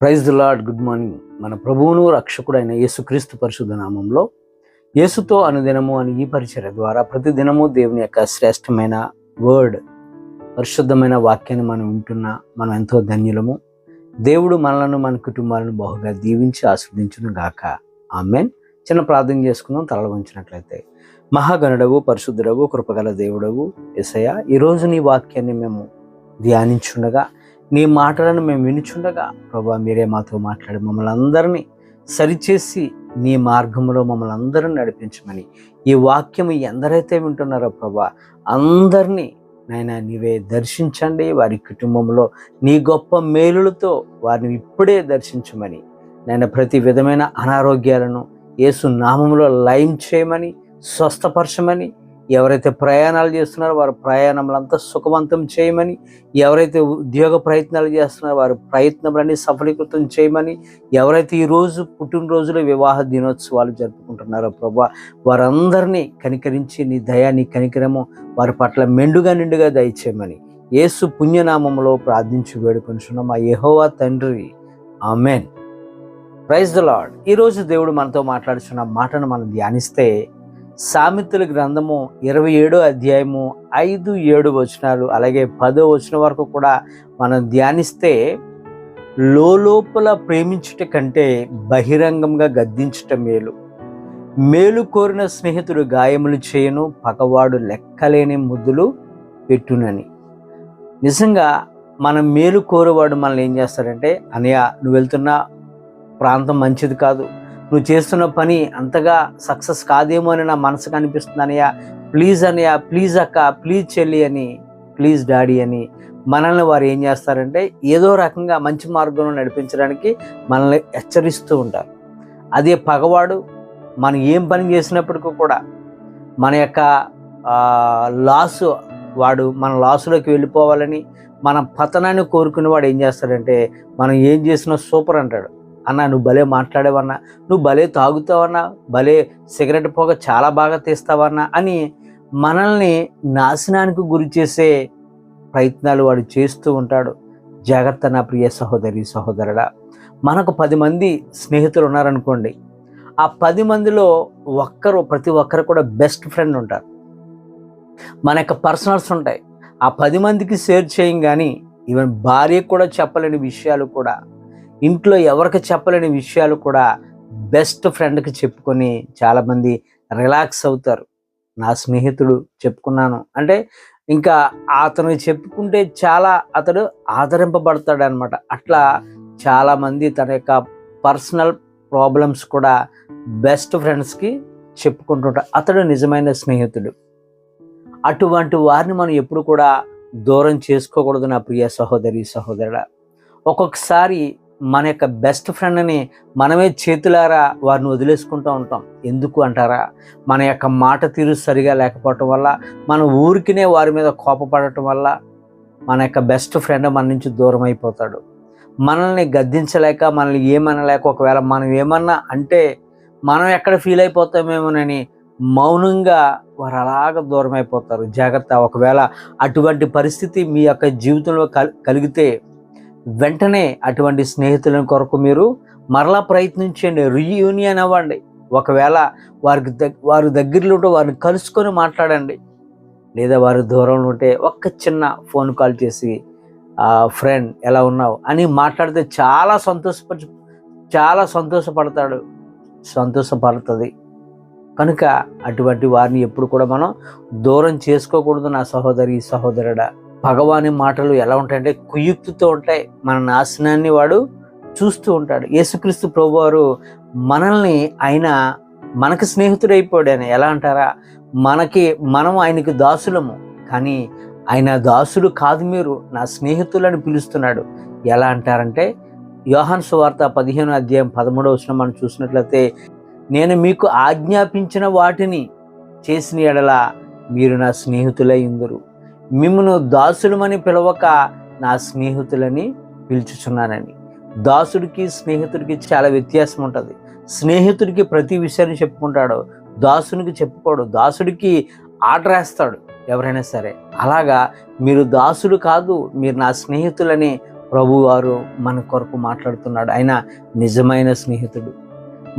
Praise the lord good morning మన ప్రభువును రక్షకుడైన యేసుక్రీస్తు పరిశుద్ధ నామంలో యేసుతో అనుదినము అని ఈ పరిచర్య ద్వారా ప్రతి దినము దేవుని యొక్క శ్రేష్టమైన వర్డ్ పరిశుద్ధమైన వాక్యాన్ని మనం వింటున్నా మనం ఎంతో ధన్యులము. దేవుడు మనలను మన కుటుంబాలను బహుగా దీవించి ఆస్వాదించును గాక. ఆమెన్ చిన్న ప్రార్థన చేసుకుందాం తలలు వంచినట్లయితే. మహాగణుడవు పరిశుద్ధుడవు కృపగల దేవుడవు ఎసయ ఈరోజు నీ వాక్యాన్ని మేము ధ్యానించుండగా నీ మాటలను మేము వినుచుండగా ప్రభా మీరే మాతో మాట్లాడి మమ్మల్ని అందరినీ సరిచేసి నీ మార్గంలో మమ్మల్ని అందరిని నడిపించమని ఈ వాక్యం ఎందరైతే వింటున్నారో ప్రభా అందరినీ నాయన నీవే దర్శించండి. వారి కుటుంబంలో నీ గొప్ప మేలులతో వారిని ఇప్పుడే దర్శించమని నాయన ప్రతి విధమైన అనారోగ్యాలను యేసు నామంలో లయం చేయమని స్వస్థపరచమని ఎవరైతే ప్రయాణాలు చేస్తున్నారో వారి ప్రయాణములంతా సుఖవంతం చేయమని ఎవరైతే ఉద్యోగ ప్రయత్నాలు చేస్తున్నారో వారి ప్రయత్నములన్నీ సఫలీకృతం చేయమని ఎవరైతే ఈరోజు పుట్టినరోజులో వివాహ దినోత్సవాలు జరుపుకుంటున్నారో ప్రభా వారందరినీ కనికరించి నీ దయా నీ కనికరము వారి పట్ల మెండుగా నిండుగా దయచేయమని యేసు పుణ్యనామంలో ప్రార్థించి వేడుకొంచున్నాం. మా యహోవా తండ్రి. ఆమెన్. ప్రైజ్ ద లాడ్ ఈరోజు దేవుడు మనతో మాట్లాడుతున్న మాటను మనం ధ్యానిస్తే సామెతల గ్రంథము ఇరవై ఏడో అధ్యాయము ఐదు ఏడు వచనాలు అలాగే పదో వచనం వరకు కూడా మనం ధ్యానిస్తే లోపల ప్రేమించుట కంటే బహిరంగంగా గద్దించుట మేలు. మేలు కోరిన స్నేహితుడు గాయములు చేయను పగవాడు లెక్కలేని ముద్దులు పెట్టునని. నిజంగా మనం మేలు కోరేవాడు మనల్ని ఏం చేస్తాడంటే అనయా నువ్వు వెళ్తున్న ప్రాంతం మంచిది కాదు. నువ్వు చేస్తున్న పని అంతగా సక్సెస్ కాదేమో అని నా మనసుకు అనిపిస్తుంది అనయ్య ప్లీజ్ అనయ్య ప్లీజ్ అక్క ప్లీజ్ చెల్లి అని ప్లీజ్ డాడీ అని మనల్ని వారు ఏం చేస్తారంటే ఏదో రకంగా మంచి మార్గంలో నడిపించడానికి మనల్ని హెచ్చరిస్తూ ఉంటారు. అదే పగవాడు మనం ఏం పని చేసినప్పటికీ కూడా మన యొక్క లాస్ వాడు మన లాసులోకి వెళ్ళిపోవాలని మన పతనాన్ని కోరుకునే వాడు ఏం చేస్తాడంటే మనం ఏం చేసినా సూపర్ అంటాడు. అన్న నువ్వు భలే మాట్లాడేవన్నా నువ్వు భలే తాగుతావన్నా భలే సిగరెట్ పొగ చాలా బాగా తీస్తావన్నా అని మనల్ని నాశనానికి గురి చేసే ప్రయత్నాలు వాడు చేస్తూ ఉంటాడు. జాగ్రత్త నా ప్రియ సహోదరి సహోదరుడా. మనకు పది మంది స్నేహితులు ఉన్నారనుకోండి ఆ పది మందిలో ఒక్కరు ప్రతి ఒక్కరు కూడా బెస్ట్ ఫ్రెండ్ ఉంటారు. మన యొక్క పర్సనల్స్ ఉంటాయి. ఆ పది మందికి షేర్ చేయం కానీ ఈవెన్ భార్యకు కూడా చెప్పలేని విషయాలు కూడా ఇంట్లో ఎవరికి చెప్పలేని విషయాలు కూడా బెస్ట్ ఫ్రెండ్కి చెప్పుకొని చాలామంది రిలాక్స్ అవుతారు. నా స్నేహితుడు చెప్పుకున్నాను. అంటే ఇంకా అతను చెప్పుకుంటే చాలా అతడు ఆదరింపబడతాడు అనమాట అట్లా చాలామంది తన యొక్క పర్సనల్ ప్రాబ్లమ్స్ కూడా బెస్ట్ ఫ్రెండ్స్కి చెప్పుకుంటుంటాడు అతడు నిజమైన స్నేహితుడు. అటువంటి వారిని మనం ఎప్పుడు కూడా దూరం చేసుకోకూడదు నా ప్రియ సహోదరి సహోదరుడ. ఒక్కొక్కసారి మన యొక్క బెస్ట్ ఫ్రెండ్ని మనమే చేతులారా వారిని వదిలేసుకుంటూ ఉంటాం. ఎందుకు అంటారా? మన యొక్క మాట తీరు సరిగా లేకపోవటం వల్ల మన ఊరికినే వారి మీద కోపపడటం వల్ల మన యొక్క బెస్ట్ ఫ్రెండ్ మన నుంచి దూరం అయిపోతాడు. మనల్ని గద్దించలేక మనల్ని ఏమనలేక ఒకవేళ మనం ఏమన్నా అంటే మనం ఎక్కడ ఫీల్ అయిపోతామేమోనని మౌనంగా వారు అలాగ దూరం అయిపోతారు. జాగ్రత్త ఒకవేళ అటువంటి పరిస్థితి మీ యొక్క జీవితంలో కలిగితే వెంటనే అటువంటి స్నేహితుల కొరకు మీరు మరలా ప్రయత్నించండి. రీయూనియన్ అవ్వండి. ఒకవేళ వారికి దగ్ వారి దగ్గరలో ఉంటే వారిని కలుసుకొని మాట్లాడండి. లేదా వారి దూరంలో ఉంటే ఒక్క చిన్న ఫోన్ కాల్ చేసి ఫ్రెండ్ ఎలా ఉన్నావు? అని మాట్లాడితే చాలా సంతోషపరచ చాలా సంతోషపడతాడు. సంతోషపడుతుంది. కనుక అటువంటి వారిని ఎప్పుడు కూడా మనం దూరం చేసుకోకూడదు నా సహోదరి సహోదరుడా. భగవాని మాటలు ఎలా ఉంటాయంటే కుయుక్తితో ఉంటాయి. మన నాశనాన్ని వాడు చూస్తూ ఉంటాడు. యేసుక్రీస్తు ప్రభువారు మనల్ని ఆయన మనకు స్నేహితుడైపోయాడు ఆయన ఎలా అంటారా? మనకి మనం ఆయనకి దాసులము. కానీ ఆయన దాసులు కాదు మీరు. నా స్నేహితులని పిలుస్తున్నాడు. ఎలా అంటారంటే యోహాన్ సువార్త పదిహేను అధ్యాయం పదమూడవ వచ్చిన మనం చూసినట్లయితే నేను మీకు ఆజ్ఞాపించిన వాటిని చేసిన ఎడల మీరు నా స్నేహితులై ఉందరు. మిమ్మను దాసుడమని పిలవక నా స్నేహితులని పిలుచుచున్నానని. దాసుడికి స్నేహితుడికి చాలా వ్యత్యాసం ఉంటుంది. స్నేహితుడికి ప్రతి విషయాన్ని చెప్పుకుంటాడు. దాసునికి చెప్పుకోడు. దాసుడికి ఆర్డర్ వేస్తాడు ఎవరైనా సరే. అలాగా మీరు దాసుడు కాదు మీరు నా స్నేహితులని ప్రభువారు మన కొరకు మాట్లాడుతున్నాడు. ఆయన నిజమైన స్నేహితుడు.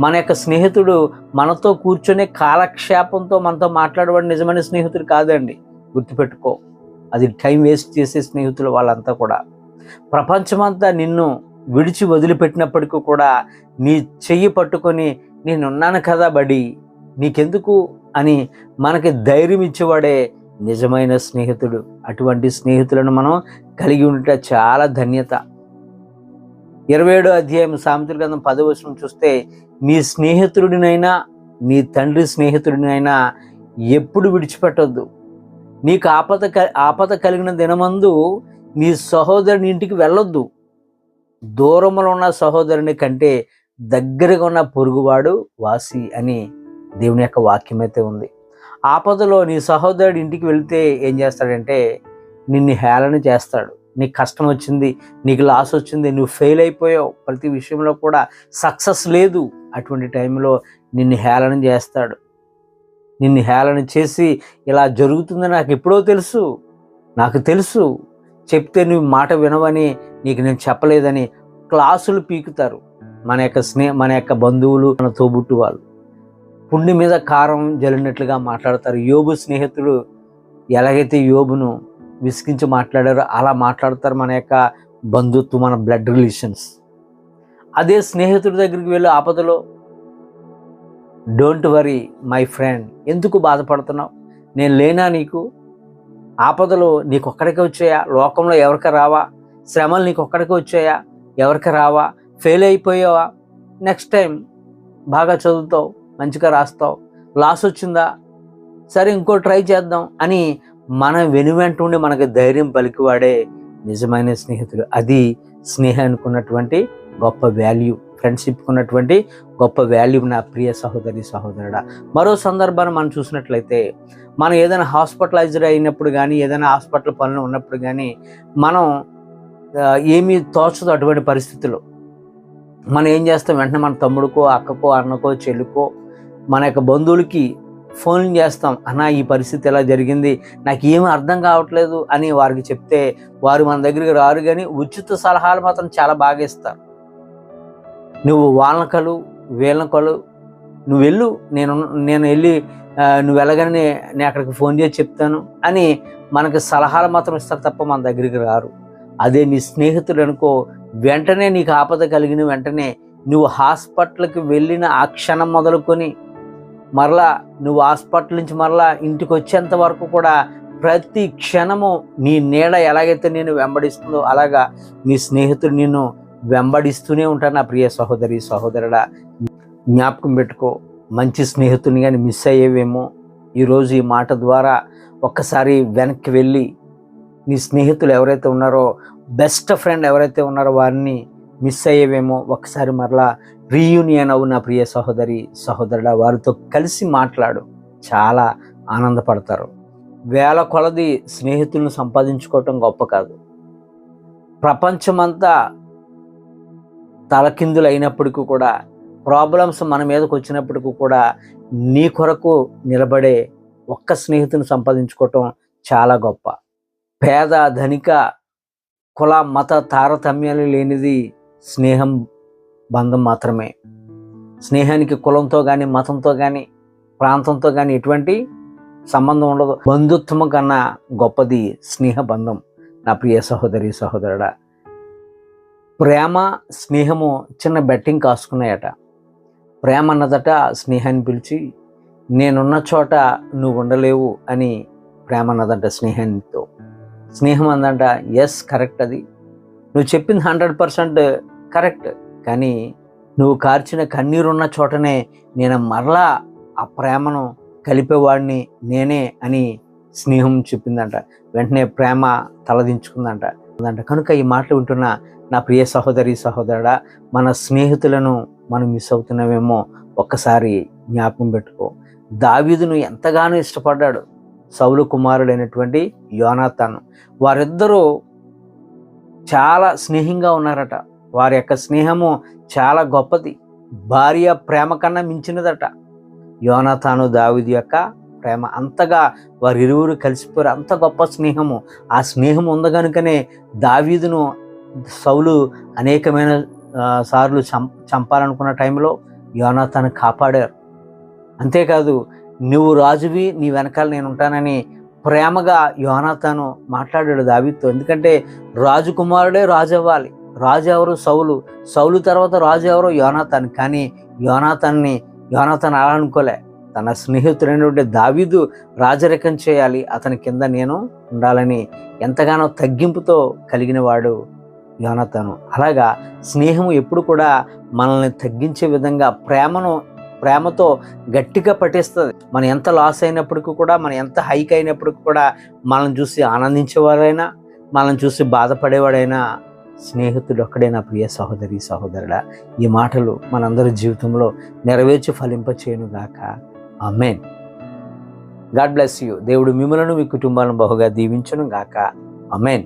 మన యొక్క స్నేహితుడు మనతో కూర్చొని కాలక్షేపంతో మనతో మాట్లాడేవాడు నిజమైన స్నేహితుడు కాదండి. గుర్తుపెట్టుకో. అది టైం వేస్ట్ చేసే స్నేహితులు వాళ్ళంతా కూడా. ప్రపంచమంతా నిన్ను విడిచి వదిలిపెట్టినప్పటికీ కూడా నీ చెయ్యి పట్టుకొని నేనున్నాను కదా బడి నీకెందుకు అని మనకి ధైర్యం ఇచ్చేవాడే నిజమైన స్నేహితుడు. అటువంటి స్నేహితులను మనం కలిగి ఉంటే చాలా ధన్యత. ఇరవై ఏడో అధ్యాయం సామెతల గ్రంథం పదవచనం చూస్తే నీ స్నేహితుడినైనా నీ తండ్రి స్నేహితుడినైనా ఎప్పుడు విడిచిపెట్టొద్దు. నీకు ఆపద క- ఆపద కలిగిన దినమందు నీ సహోదరుని ఇంటికి వెళ్ళొద్దు. దూరంలో ఉన్న సహోదరుని కంటే దగ్గరగా ఉన్న పొరుగువాడు వాసి అని దేవుని యొక్క వాక్యం అయితే ఉంది. ఆపదలో నీ సహోదరుడి ఇంటికి వెళితే ఏం చేస్తాడంటే నిన్ను హేళన చేస్తాడు. నీకు కష్టం వచ్చింది నీకు లాస్ వచ్చింది నువ్వు ఫెయిల్ అయిపోయావు. ప్రతి విషయంలో కూడా సక్సెస్ లేదు. అటువంటి టైంలో నిన్ను హేళన చేస్తాడు. నిన్ను హేళన చేసి ఇలా జరుగుతుందని నాకు ఎప్పుడో తెలుసు. నాకు తెలుసు. చెప్తే నువ్వు మాట వినవని నీకు నేను చెప్పలేదని క్లాసులు పీకుతారు. మన యొక్క స్నేహ మన యొక్క బంధువులు మన తోబుట్టు వాళ్ళు. పుండి మీద కారం జల్లినట్లుగా మాట్లాడతారు. యోబు స్నేహితులు ఎలాగైతే యోబును విసిగించి మాట్లాడారో అలా మాట్లాడతారు మన యొక్క బంధుత్వం మన బ్లడ్ రిలేషన్స్. అదే స్నేహితుడి దగ్గరికి వెళ్ళి ఆపదలో. డోంట్ వరీ మై ఫ్రెండ్ ఎందుకు బాధపడుతున్నావు? నేను లేనా నీకు? ఆపదలు నీకు ఒక్కడికే వచ్చాయా? లోకంలో ఎవరికి రావా? శ్రమలు నీకు ఒక్కడికి వచ్చాయా? ఎవరికి రావా? ఫెయిల్ అయిపోయావా? నెక్స్ట్ టైం బాగా చదువుతావు మంచిగా రాస్తావు. లాస్ వచ్చిందా? సరే ఇంకో ట్రై చేద్దాం అని మన వెనువెంటుండి మనకు ధైర్యం పలికివాడే నిజమైన స్నేహితుడు. అది స్నేహానికి ఉన్నటువంటి గొప్ప వాల్యూ ఫ్రెండ్షిప్కి ఉన్నటువంటి గొప్ప వాల్యూ నా ప్రియ సహోదరి సహోదరుడా. మరో సందర్భాన్ని మనం చూసినట్లయితే మనం ఏదైనా హాస్పిటలైజ్డ్ అయినప్పుడు కానీ ఏదైనా హాస్పిటల్ పనులు ఉన్నప్పుడు కానీ మనం ఏమీ తోచదు అటువంటి పరిస్థితుల్లో మనం ఏం చేస్తాం? వెంటనే మన తమ్ముడికో అక్కకో అన్నకో చెల్లికో మన యొక్క బంధువులకి ఫోన్ చేస్తాం. అన్న ఈ పరిస్థితి ఎలా జరిగింది? నాకు ఏమీ అర్థం కావట్లేదు అని వారికి చెప్తే వారు మన దగ్గరికి రారు కానీ ఉచిత సలహాలు మాత్రం చాలా బాగా ఇస్తారు. నువ్వు వాళ్ళని వీళ్ళని కళ్ళు నువ్వు వెళ్ళు నేను నేను వెళ్ళి నువ్వు వెళ్ళగానే నేను అక్కడికి ఫోన్ చేసి చెప్తాను అని మనకి సలహాలు మాత్రం ఇస్తారు తప్ప మన దగ్గరికి రారు. అదే నీ స్నేహితుడు అనుకో వెంటనే నీకు ఆపద కలిగిన వెంటనే నువ్వు హాస్పిటల్కి వెళ్ళిన ఆ క్షణం మొదలుకొని మరలా నువ్వు హాస్పిటల్ నుంచి మరలా ఇంటికి వచ్చేంత వరకు కూడా ప్రతి క్షణము నీ నీడ ఎలాగైతే నేను వెంబడిస్తుందో అలాగా నీ స్నేహితుడు నిన్ను వెంబడిస్తూనే ఉంటాను నా ప్రియ సహోదరి సహోదరుడా. జ్ఞాపకం పెట్టుకో మంచి స్నేహితుని కానీ మిస్ అయ్యేవేమో. ఈరోజు ఈ మాట ద్వారా ఒక్కసారి వెనక్కి వెళ్ళి నీ స్నేహితులు ఎవరైతే ఉన్నారో బెస్ట్ ఫ్రెండ్ ఎవరైతే ఉన్నారో వారిని మిస్ అయ్యేవేమో ఒకసారి మరలా రీయూనియన్ అవు నా ప్రియ సహోదరి సహోదరుడా. వారితో కలిసి మాట్లాడు. చాలా ఆనందపడతారు. వేల కొలది స్నేహితులను సంపాదించుకోవటం గొప్ప కాదు. ప్రపంచమంతా తలకిందులు అయినప్పటికీ కూడా ప్రాబ్లమ్స్ మన మీదకి వచ్చినప్పటికీ కూడా నీ కొరకు నిలబడే ఒక్క స్నేహితుని సంపాదించుకోవటం చాలా గొప్ప. పేద ధనిక కుల మత తారతమ్యాలు లేనిది స్నేహం బంధం మాత్రమే. స్నేహానికి కులంతో కానీ మతంతో కానీ ప్రాంతంతో కానీ ఎటువంటి సంబంధం ఉండదు. బంధుత్వం కన్నా గొప్పది స్నేహ బంధం. నా ప్రియ సహోదరి సహోదరుడా ప్రేమ స్నేహము చిన్న బెట్టింగ్ కాసుకున్నాయట. ప్రేమ అన్నదట స్నేహాన్ని పిలిచి నేనున్న చోట నువ్వు ఉండలేవు అని ప్రేమ అన్నదంట స్నేహానితో. స్నేహం అందంట ఎస్ కరెక్ట్ అది. నువ్వు చెప్పింది హండ్రెడ్ పర్సెంట్ కరెక్ట్. కానీ నువ్వు కార్చిన కన్నీరున్న చోటనే నేను మరలా ఆ ప్రేమను కలిపేవాడిని నేనే అని స్నేహం చెప్పిందంట. వెంటనే ప్రేమ తలదించుకుందంట. ఉందంట. కనుక ఈ మాటలు వింటున్న నా ప్రియ సహోదరి సహోదరుడా మన స్నేహితులను మనం మిస్ అవుతున్నామేమో ఒక్కసారి జ్ఞాపకం పెట్టుకో. దావీదును ఎంతగానో ఇష్టపడ్డాడు సౌలు కుమారుడైనటువంటి యోనాతాను. వారిద్దరూ చాలా స్నేహంగా ఉన్నారట. వారి యొక్క స్నేహము చాలా గొప్పది. భార్య ప్రేమ కన్నా మించినదట. యోనాతాను దావీదు యొక్క ప్రేమ అంతగా వారిరువురు కలిసిపోయారు అంత గొప్ప స్నేహము. ఆ స్నేహం ఉంది కనుకనే దావీదును సౌలు అనేకమైన సార్లు చం చంపాలనుకున్న టైంలో యోనాథాన్ని కాపాడారు. అంతేకాదు నువ్వు రాజువి నీ వెనకాల నేను ఉంటానని ప్రేమగా యోనాథాను మాట్లాడాడు దావితో ఎందుకంటే రాజకుమారుడే రాజు అవ్వాలి రాజు ఎవరు సౌలు. సౌలు తర్వాత రాజు ఎవరు యోనాథాన్ కానీ యోనాథాన్ని యోనాథాన్ అలా అనుకోలే. తన స్నేహితుడైనటువంటి దావీదు రాజరికం చేయాలి. అతని కింద నేను ఉండాలని ఎంతగానో తగ్గింపుతో కలిగిన వాడు యోనతను. అలాగా స్నేహం ఎప్పుడు కూడా మనల్ని తగ్గించే విధంగా ప్రేమను ప్రేమతో గట్టిగా పట్టిస్తుంది మనం ఎంత లాస్ అయినప్పటికీ కూడా మనం ఎంత హైక్ అయినప్పటికీ కూడా మనం చూసి ఆనందించేవారైనా మనం చూసి బాధపడేవాడైనా స్నేహితుడు ఒక్కడైనా ప్రియ సహోదరి సహోదరుడా. ఈ మాటలు మనందరి జీవితంలో నెరవేర్చి ఫలింపచేయను అమెన్ గాడ్ బ్లెస్ యూ దేవుడు మిమ్మలను మీ కుటుంబాలను బహుగా దీవించును గాక అమెన్